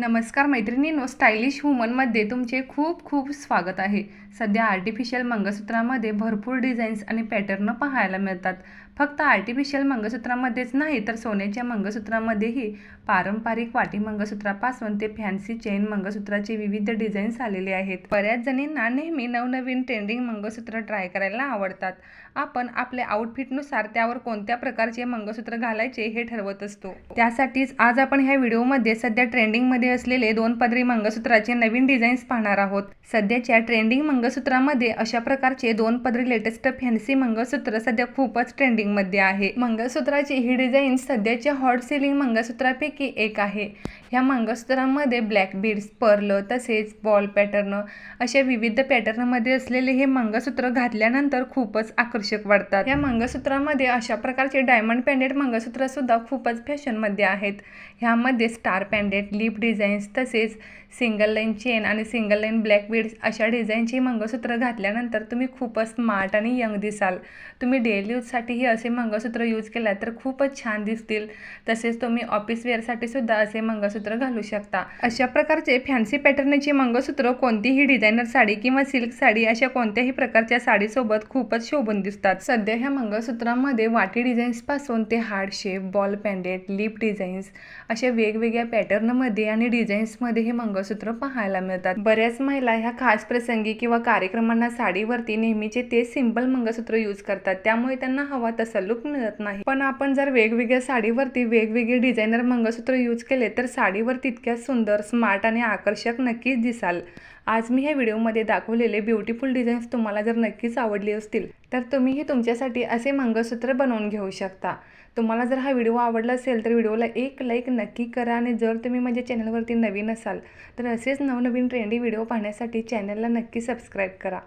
नमस्कार मैत्रिणींनो स्टायलिश वुमनमध्ये तुमचे खूप खूप स्वागत आहे. सध्या आर्टिफिशियल मंगळसूत्रामध्ये भरपूर डिझाईन्स आणि पॅटर्न पाहायला मिळतात. फक्त आर्टिफिशियल मंगळसूत्रामध्येच नाही तर सोन्याच्या मंगळसूत्रामध्येही पारंपरिक वाटी मंगळसूत्रापासून ते फॅन्सी चेन मंगळसूत्राचे विविध डिझाईन्स आलेले आहेत. बऱ्याच जणींना नेहमी नवनवीन ट्रेंडिंग मंगळसूत्र ट्राय करायला आवडतात. आपण आपल्या आउटफिटनुसार त्यावर कोणत्या प्रकारचे मंगळसूत्र घालायचे हे ठरवत असतो. त्यासाठीच आज आपण ह्या व्हिडिओमध्ये सध्या ट्रेंडिंगमध्ये असलेले दोन पदरी मंगळसूत्राचे नवीन डिझाईन्स पाहणार आहोत. सध्याच्या ट्रेंडिंग मंगळसूत्रामध्ये अशा प्रकारचे दोन पदरी लेटेस्ट फॅन्सी मंगळसूत्र सध्या खूपच ट्रेंडिंगमध्ये आहे. मंगळसूत्राची ही डिझाईन सध्याच्या हॉट सेलिंग मंगळसूत्रापैकी एक आहे. ह्या मंगळसूत्रामध्ये ब्लॅक बीड्स पर्ल तसेच बॉल पॅटर्न अशा विविध पॅटर्नमध्ये असलेले हे मंगळसूत्र घातल्यानंतर खूपच आकर्षक वाटतात. या मंगळसूत्रामध्ये अशा प्रकारचे डायमंड पॅन्डेड मंगळसूत्र सुद्धा खूपच फॅशनमध्ये आहेत. ह्यामध्ये स्टार पॅन्डेड लिप डिझाईन्स तसेच सिंगल लाईन चेन आणि सिंगल लाईन ब्लॅक बीड्स अशा डिझाईनची मंगळसूत्र घातल्यानंतर तुम्ही खूपच स्मार्ट आणि यंग दिसाल. तुम्ही डेली यूजसाठीही असे मंगळसूत्र यूज केला तर खूपच छान दिसतील. तसेच तुम्ही ऑफिस वेअरसाठी सुद्धा असे मंगळसूत्र घालू शकता. अशा प्रकारचे फॅन्सी पॅटर्नचे मंगळसूत्र कोणतीही डिझायनर साडी किंवा सिल्क साडी अशा कोणत्याही प्रकारच्या साडीसोबत खूपच शोभून दिसतात. सध्या ह्या मंगळसूत्रामध्ये वाटी डिझाईन्सपासून ते heart shape ball pendant leaf designs अशा वेगवेगळ्या पॅटर्नमध्ये आणि डिझाईन्समध्ये हे मंगळसूत्र पाहायला मिळतात. बऱ्याच महिला ह्या खास प्रसंगी किंवा कार्यक्रमांना साडीवरती नेहमीचे ते सिंपल मंगळसूत्र यूज करतात. त्यामुळे त्यांना हवा तसा लुक मिळत नाही. पण आपण जर वेगवेगळ्या साडीवरती वेगवेगळे डिझायनर मंगळसूत्र यूज केले तर साडीवर तितक्या सुंदर स्मार्ट आणि आकर्षक नक्कीच दिसाल. आज मी ह्या व्हिडिओमध्ये दाखवलेले ब्युटिफुल डिझाईन्स तुम्हाला जर नक्कीच आवडली असतील तर तुम्हीही तुमच्यासाठी असे मंगळसूत्र बनवून घेऊ शकता. तुम्हाला जर हा व्हिडिओ आवडला असेल तर व्हिडिओला एक लाईक नक्की करा आणि जर तुम्ही माझ्या चॅनलवरती नवीन असाल तर असेच नवनवीन ट्रेंडी व्हिडिओ पाहण्यासाठी चॅनलला नक्की सबस्क्राईब करा.